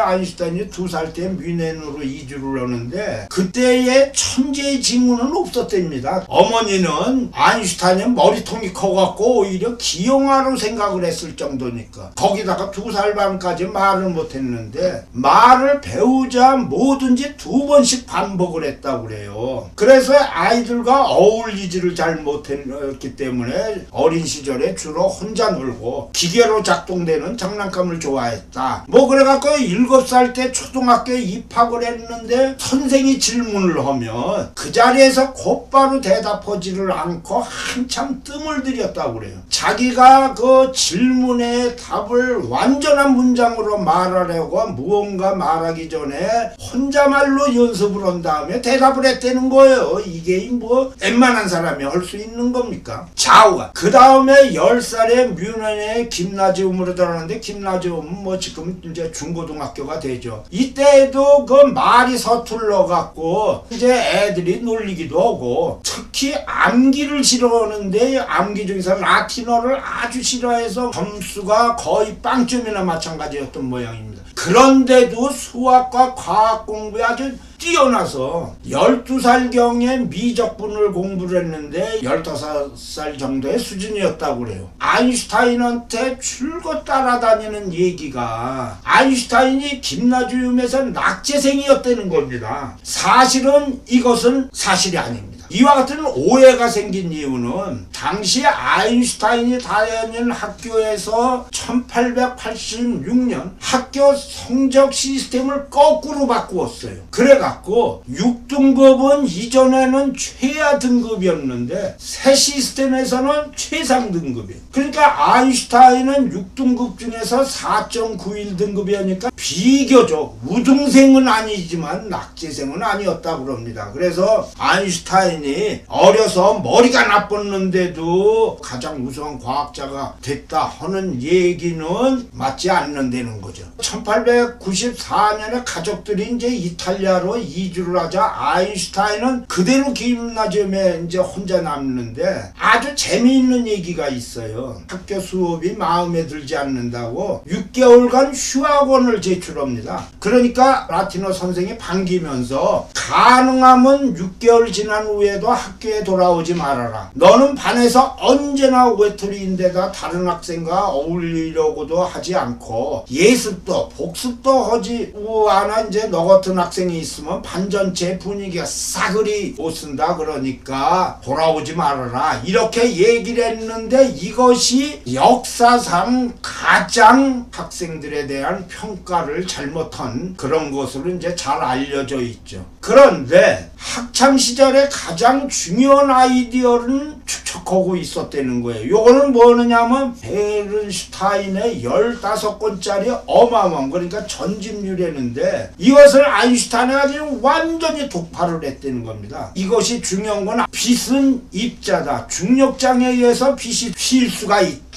아인슈타인이 두 살 때 뮌헨으로 이주를 하는데 그때의 천재의 지문은 없었답니다. 어머니는 아인슈타인의 머리통이 커갖고 오히려 기용아로 생각을 했을 정도니까 거기다가 두 살 반까지 말을 못했는데 말을 배우자 뭐든지 두 번씩 반복을 했다고 그래요. 그래서 아이들과 어울리지를 잘 못했기 때문에 어린 시절에 주로 혼자 놀고 기계로 작동되는 장난감을 좋아했다. 뭐 그래갖고 일 곱살때 초등학교에 입학을 했는데 선생이 질문을 하면 그 자리에서 곧바로 대답하지를 않고 한참 뜸을 들였다고 그래요. 자기가 그 질문에 답을 완전한 문장으로 말하려고 무언가 말하기 전에 혼자말로 연습을 한 다음에 대답을 했다는 거예요. 이게 뭐 웬만한 사람이 할 수 있는 겁니까? 좌우가. 그 다음에 10살에 뮌헨의 김나지움으로 들어갔는데 김나지움은 뭐 지금 이제 중고등학교 가 되죠. 이때도 그 말이 서툴러 갖고 이제 애들이 놀리기도 하고 특히 암기를 싫어하는데 암기 중에서 라틴어를 아주 싫어해서 점수가 거의 빵점이나 마찬가지였던 모양입니다. 그런데도 수학과 과학 공부에 아주 뛰어나서 12살경에 미적분을 공부를 했는데 15살 정도의 수준이었다고 그래요. 아인슈타인한테 줄곧 따라다니는 얘기가 아인슈타인이 김나주움에서 낙제생이었다는 겁니다. 사실은 이것은 사실이 아닙니다. 이와 같은 오해가 생긴 이유는 당시 아인슈타인이 다니는 학교에서 1886년 학교 성적 시스템을 거꾸로 바꾸었어요. 그래갖고 6등급은 이전에는 최하 등급이었는데 새 시스템에서는 최상 등급이에요. 그러니까 아인슈타인은 6등급 중에서 4.91 등급이니까 비교적 우등생은 아니지만 낙제생은 아니었다고 그럽니다. 그래서 아인슈타인 이 어려서 머리가 나빴는데도 가장 우수한 과학자가 됐다 하는 얘기는 맞지 않는다는 거죠. 1894년에 가족들이 이제 이탈리아로 이주를 하자 아인슈타인은 그대로 김나지움에 이제 혼자 남는데 아주 재미있는 얘기가 있어요. 학교 수업이 마음에 들지 않는다고 6개월간 휴학원을 제출합니다. 그러니까 라틴어 선생이 반기면서 가능하면 6개월 지난 후에 도 학교에 돌아오지 말아라. 너는 반에서 언제나 외톨이인데다 다른 학생과 어울리려고도 하지 않고 예습도 복습도 하지 않아 이제 너 같은 학생이 있으면 반 전체 분위기가 싸그리 못 쓴다 그러니까 돌아오지 말아라 이렇게 얘기를 했는데 이것이 역사상 가장 학생들에 대한 평가를 잘못한 그런 것으로 이제 잘 알려져 있죠. 그런데 학창 시절에 가장 중요한 아이디어는 축적하고 있었다는 거예요. 요거는 뭐느냐면 베른슈타인의 15권짜리 어마어마한 그러니까 전집률이었는데 이것을 아인슈타인이 아주 완전히 독파를 했다는 겁니다. 이것이 중요한 건 빛은 입자다. 중력장에 의해서 빛이 휠 수가 있다.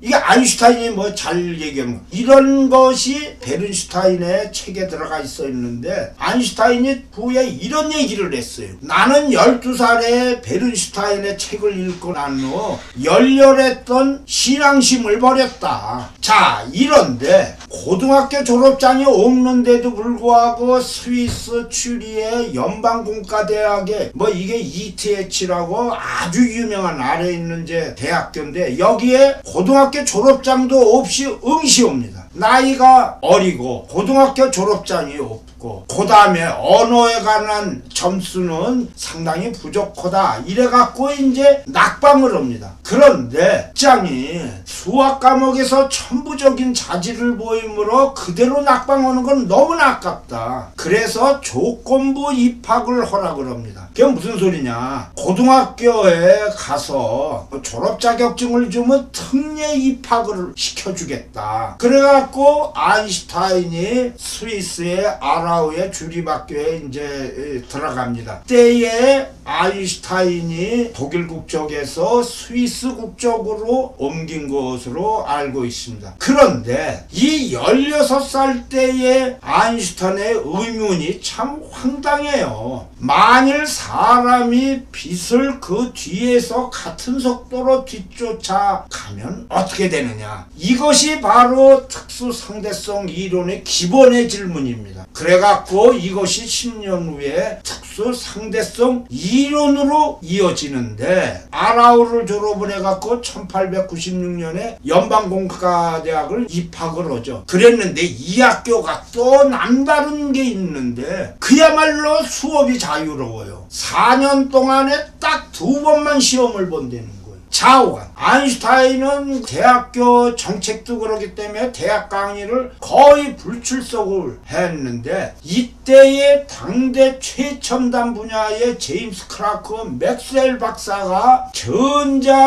이게 아인슈타인이 뭐 잘 얘기하는 거. 이런 것이 베른슈타인의 책에 들어가 있어 있는데 아인슈타인이 후에 이런 얘기를 했어요. 나는 12살에 베른슈타인의 책을 읽고 난 후 열렬했던 신앙심을 버렸다. 자, 이런데 고등학교 졸업장이 없는데도 불구하고 스위스 츄리의 연방공과대학에 뭐 이게 ETH라고 아주 유명한 아래 있는 제 대학교인데 여기에 고등학교 졸업장도 없이 응시옵니다. 나이가 어리고 고등학교 졸업장이 없고 그 다음에 언어에 관한 점수는 상당히 부족하다 이래갖고 이제 낙방을 합니다. 그런데 장이 수학 과목에서 천부적인 자질을 보이므로 그대로 낙방하는 건 너무나 아깝다. 그래서 조건부 입학을 허락을 합니다. 그게 무슨 소리냐? 고등학교에 가서 졸업 자격증을 주면 특례 입학을 시켜주겠다. 그래갖고 아인슈타인이 스위스의 아 라우의 주립학교에 이제 들어갑니다. 때에 아인슈타인이 독일 국적에서 스위스 국적으로 옮긴 것으로 알고 있습니다. 그런데 이 16살 때의 아인슈타인의 의문이 참 황당해요. 만일 사람이 빛을 그 뒤에서 같은 속도로 뒤쫓아 가면 어떻게 되느냐? 이것이 바로 특수 상대성 이론의 기본의 질문입니다. 그래갖고 이것이 10년 후에 특수 상대성 이론으로 이어지는데 아라우를 졸업을 해갖고 1896년에 연방공과대학을 입학을 하죠. 그랬는데 이 학교가 또 남다른 게 있는데 그야말로 수업이 자유로워요. 4년 동안에 딱 두 번만 시험을 거예요. 좌우간. 아인슈타인은 대학교 정책도 그러기 때문에 대학 강의를 거의 불출석을 했는데 이때의 당대 최첨단 분야의 제임스 크라크 맥스웰 박사가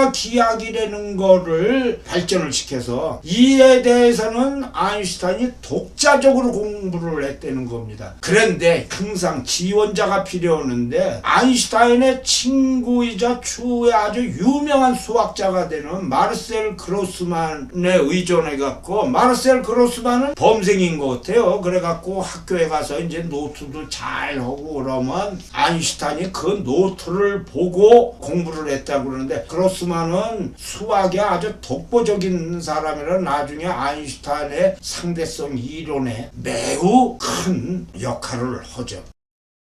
전자기학이라는 거를 발전을 시켜서 이에 대해서는 아인슈타인이 독자적으로 공부를 했다는 겁니다. 그런데 항상 지원자가 필요하는데 아인슈타인의 친구이자 추후에 아주 유명한 수학자가 되는 마르셀 그로스만에 의존해 갖고 마르셀 그로스만은 범생인 것 같아요. 그래 갖고 학교에 가서 이제 노트도 잘 하고 그러면 아인슈타인이 그 노트를 보고 공부를 했다고 그러는데 그로스만은 수학에 아주 독보적인 사람이라 나중에 아인슈타인의 상대성 이론에 매우 큰 역할을 하죠.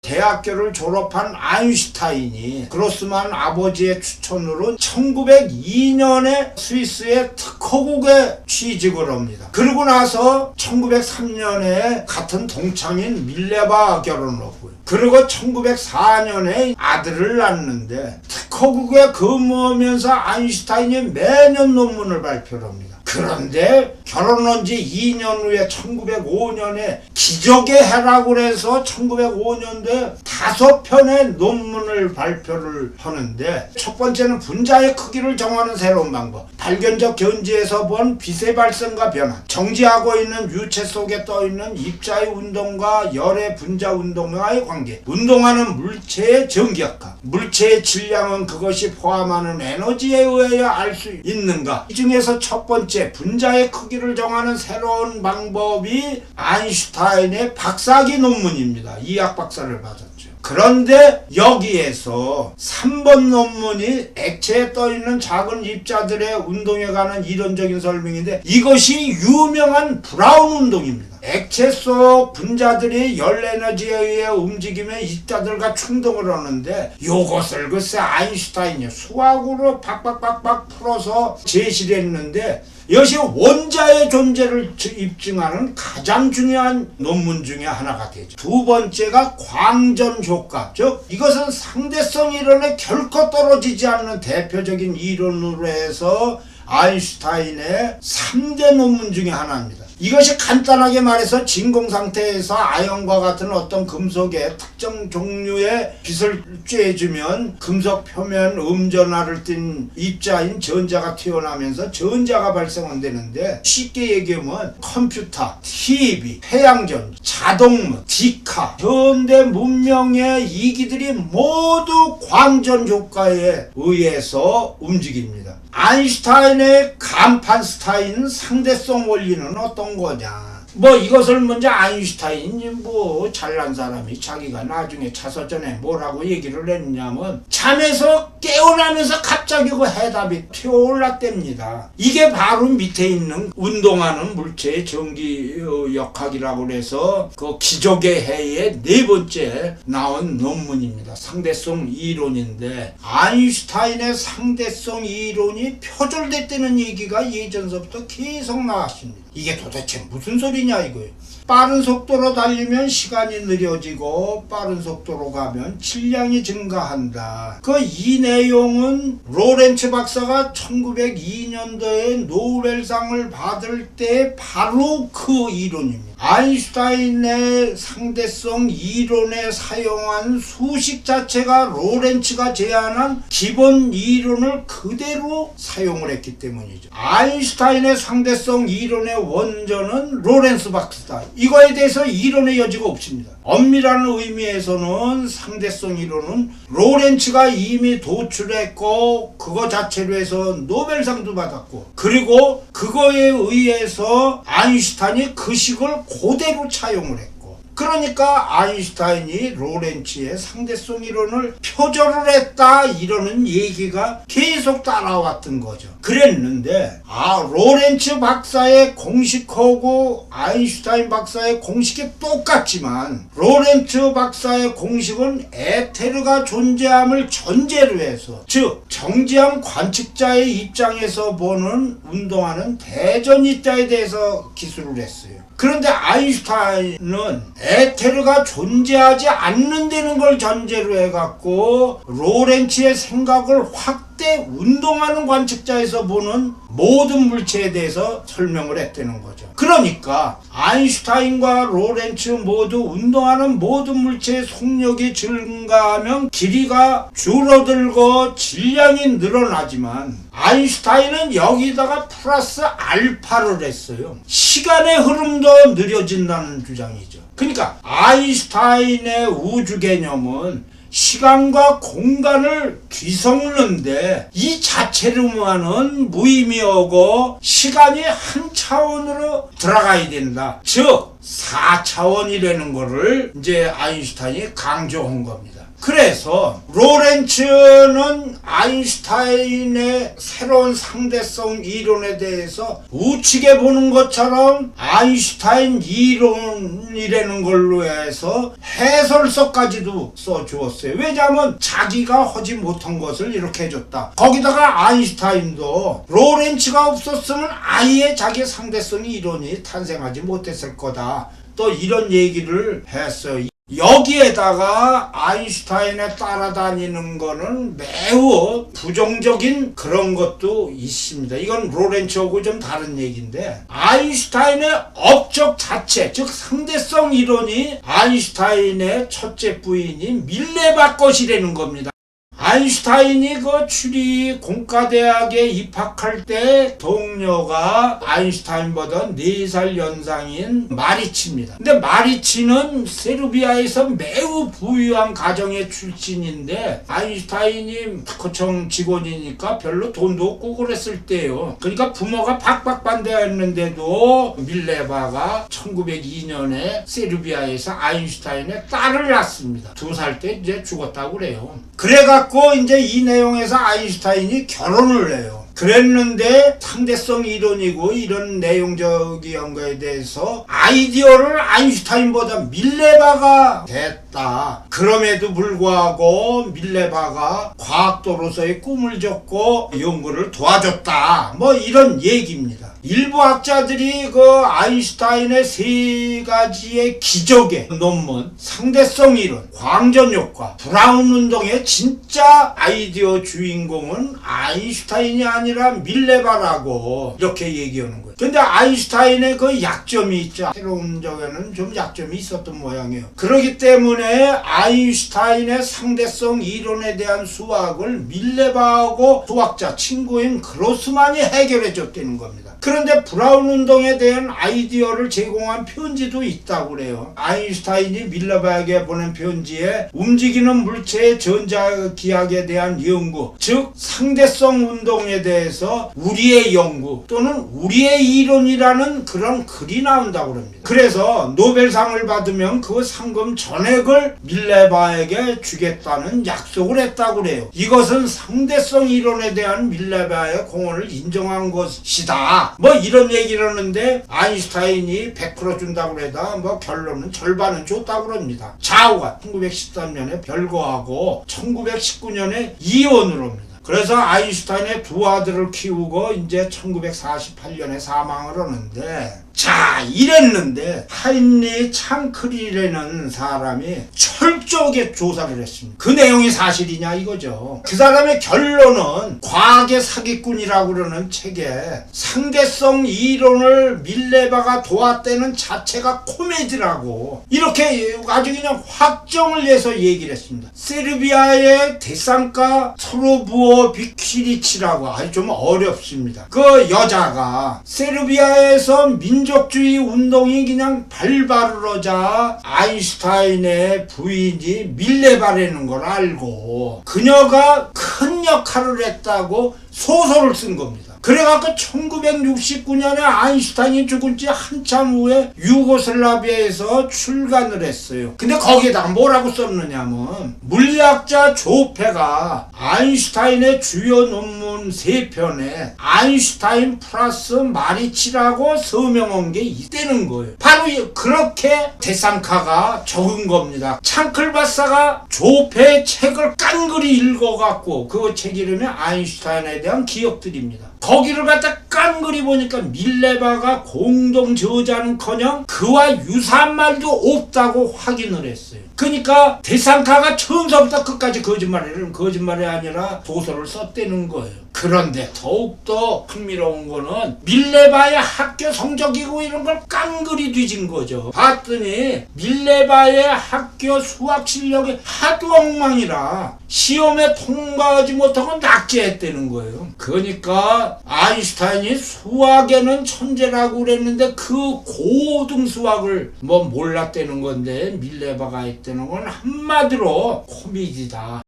대학교를 졸업한 아인슈타인이 그로스만 아버지의 추천으로 1902년에 스위스의 특허국에 취직을 합니다. 그러고 나서 1903년에 같은 동창인 밀레바 결혼을 하고요. 그리고 1904년에 아들을 낳는데 특허국에 근무하면서 아인슈타인이 매년 논문을 발표를 합니다. 그런데 결혼한 지 2년 후에 1905년에 기적의 해라고 해서 1905년도에 다섯 편의 논문을 발표를 하는데 첫 번째는 분자의 크기를 정하는 새로운 방법. 발견적 견지에서 본 빛의 발생과 변화. 정지하고 있는 유체 속에 떠있는 입자의 운동과 열의 분자 운동과의 관계. 운동하는 물체의 전기학과 물체의 질량은 그것이 포함하는 에너지에 의하여 알 수 있는가? 이 중에서 첫 번째 분자의 크기를 정하는 새로운 방법이 아인슈타인의 박사기 논문입니다. 이학 박사를 받았죠. 그런데 여기에서 3번 논문이 액체에 떠있는 작은 입자들의 운동에 관한 이론적인 설명인데 이것이 유명한 브라운 운동입니다. 액체 속 분자들이 열 에너지에 의해 움직이며 입자들과 충동을 하는데 이것을 글쎄 아인슈타인이 수학으로 박박박박 풀어서 제시를 했는데 이것이 원자의 존재를 입증하는 가장 중요한 논문 중에 하나가 되죠. 두 번째가 광전 효과. 즉, 이것은 상대성 이론에 결코 떨어지지 않는 대표적인 이론으로 해서 아인슈타인의 3대 논문 중에 하나입니다. 이것이 간단하게 말해서 진공 상태에서 아연과 같은 어떤 금속의 특정 종류의 빛을 쬐주면 금속 표면 음전화를 띤 입자인 전자가 튀어나오면서 전자가 발생한다는데 쉽게 얘기하면 컴퓨터, TV, 태양전, 자동문, 디카, 현대 문명의 이기들이 모두 광전 효과에 의해서 움직입니다. 아인슈타인의 간판 스타인 상대성 원리는 어떤 거냐? 뭐 이것을 먼저 아인슈타인이 뭐 잘난 사람이 자기가 나중에 자서전에 뭐라고 얘기를 했냐면 잠에서 깨어나면서 갑자기 그 해답이 튀어올랐답니다. 이게 바로 밑에 있는 운동하는 물체의 전기 어, 역학이라고 해서 그 기적의 해의 네 번째 나온 논문입니다. 상대성 이론인데 아인슈타인의 상대성 이론이 표절됐다는 얘기가 예전서부터 계속 나왔습니다. 이게 도대체 무슨 소리냐 이거예요. 빠른 속도로 달리면 시간이 느려지고 빠른 속도로 가면 질량이 증가한다. 그 이 내용은 로렌츠 박사가 1902년도에 노벨상을 받을 때 바로 그 이론입니다. 아인슈타인의 상대성 이론에 사용한 수식 자체가 로렌츠가 제안한 기본 이론을 그대로 사용을 했기 때문이죠. 아인슈타인의 상대성 이론의 원전은 로렌스 박스다. 이거에 대해서 이론의 여지가 없습니다. 엄밀한 의미에서는 상대성 이론은 로렌츠가 이미 도출했고 그거 자체로 해서 노벨상도 받았고 그리고 그거에 의해서 아인슈타인이 그 식을 그대로 차용을 했고 그러니까 아인슈타인이 로렌츠의 상대성 이론을 표절을 했다 이러는 얘기가 계속 따라왔던 거죠. 그랬는데 아 로렌츠 박사의 공식하고 아인슈타인 박사의 공식이 똑같지만 로렌츠 박사의 공식은 에테르가 존재함을 전제로 해서 즉 정지한 관측자의 입장에서 보는 운동하는 대전이자에 대해서 기술을 했어요. 그런데 아인슈타인은 에테르가 존재하지 않는다는 걸 전제로 해갖고 로렌츠의 생각을 확 대 운동하는 관측자에서 보는 모든 물체에 대해서 설명을 했다는 거죠. 그러니까 아인슈타인과 로렌츠 모두 운동하는 모든 물체의 속력이 증가하면 길이가 줄어들고 질량이 늘어나지만 아인슈타인은 여기다가 플러스 알파를 했어요. 시간의 흐름도 느려진다는 주장이죠. 그러니까 아인슈타인의 우주 개념은 시간과 공간을 뒤섞는데 이 자체로만은 무의미하고 시간이 한 차원으로 들어가야 된다. 즉 4차원이라는 거를 이제 아인슈타인이 강조한 겁니다. 그래서 로렌츠는 아인슈타인의 새로운 상대성 이론에 대해서 우측에 보는 것처럼 아인슈타인 이론이라는 걸로 해서 해설서까지도 써주었어요. 왜냐하면 자기가 하지 못한 것을 이렇게 해줬다. 거기다가 아인슈타인도 로렌츠가 없었으면 아예 자기 상대성 이론이 탄생하지 못했을 거다. 또 이런 얘기를 했어요. 여기에다가 아인슈타인에 따라다니는 거는 매우 부정적인 그런 것도 있습니다. 이건 로렌츠하고 좀 다른 얘기인데 아인슈타인의 업적 자체 즉 상대성 이론이 아인슈타인의 첫째 부인인 밀레바 것이라는 겁니다. 아인슈타인이 그 추리 공과대학에 입학할 때 동료가 아인슈타인보다 4살 연상인 마리치입니다. 근데 마리치는 세르비아에서 매우 부유한 가정의 출신인데 아인슈타인이 특허청 직원이니까 별로 돈도 없고 그랬을 때요. 그러니까 부모가 박박 반대했는데도 밀레바가 1902년에 세르비아에서 아인슈타인의 딸을 낳습니다. 두 살 때 이제 죽었다고 그래요. 그래 갖고 이제 이 내용에서 아인슈타인이 결혼을 해요. 그랬는데 상대성 이론이고 이런 내용적인 거에 대해서 아이디어를 아인슈타인보다 밀레바가 됐 다. 그럼에도 불구하고 밀레바가 과학도로서의 꿈을 줬고 연구를 도와줬다. 뭐 이런 얘기입니다. 일부 학자들이 그 아인슈타인의 세 가지의 기적의 논문, 상대성 이론, 광전 효과, 브라운 운동의 진짜 아이디어 주인공은 아인슈타인이 아니라 밀레바라고 이렇게 얘기하는 거예요. 근데 아인슈타인의 그 약점이 있죠. 새로운 적에는 좀 약점이 있었던 모양이에요. 그렇기 때문에 아인슈타인의 상대성 이론에 대한 수학을 밀레바하고 수학자 친구인 그로스만이 해결해 줬다는 겁니다. 그런데 브라운 운동에 대한 아이디어를 제공한 편지도 있다고 그래요. 아인슈타인이 밀레바에게 보낸 편지에 움직이는 물체의 전자기학에 대한 연구, 즉 상대성 운동에 대해서 우리의 연구 또는 우리의 이론이라는 그런 글이 나온다고 합니다. 그래서 노벨상을 받으면 그 상금 전액을 밀레바에게 주겠다는 약속을 했다고 그래요. 이것은 상대성 이론에 대한 밀레바의 공헌을 인정한 것이다. 뭐 이런 얘기를 하는데 아인슈타인이 100% 준다고 해다 뭐 결론은 절반은 줬다고 합니다. 좌우가 1913년에 별거하고 1919년에 이혼을 합니다. 그래서 아인슈타인의 두 아들을 키우고 이제 1948년에 사망을 하는데 자 이랬는데 하인리 창크리라는 사람이 철저하게 조사를 했습니다. 그 내용이 사실이냐 이거죠. 그 사람의 결론은 과학의 사기꾼이라고 그러는 책에 상대성 이론을 밀레바가 도왔다는 자체가 코미디라고 이렇게 아주 그냥 확정을 내서 얘기를 했습니다. 세르비아의 대상가 소로부어 비키리치라고 아주 좀 어렵습니다. 그 여자가 세르비아에서 민 족주의 운동이 그냥 발발하자 아인슈타인의 부인이 밀레바라는 걸 알고 그녀가 큰 역할을 했다고 소설을 쓴 겁니다. 그래갖고 1969년에 아인슈타인이 죽은 지 한참 후에 유고슬라비아에서 출간을 했어요. 근데 거기에다가 뭐라고 썼느냐면 물리학자 조페가 아인슈타인의 주요 논문 세편에 아인슈타인 플러스 마리치라고 서명한 게 있다는 거예요. 바로 이- 그렇게 대상카가 적은 겁니다. 창클 박사가 조페의 책을 깡그리 읽어갖고 그 책 이름이 아인슈타인에 대한 기억들입니다. 거기를 갖다 깡그리 보니까 밀레바가 공동 저자는커녕 그와 유사한 말도 없다고 확인을 했어요. 그러니까 대상카가 처음서부터 끝까지 거짓말이라는 거짓말이 아니라 도서를 썼다는 거예요. 그런데 더욱더 흥미로운 거는 밀레바의 학교 성적이고 이런 걸 깡그리 뒤진 거죠. 봤더니 밀레바의 학교 수학 실력이 하도 엉망이라 시험에 통과하지 못하고 낙제했다는 거예요. 그러니까 아인슈타인이 수학에는 천재라고 그랬는데 그 고등 수학을 뭐 몰랐다는 건데 밀레바가 했다는 건 한마디로 코미디다.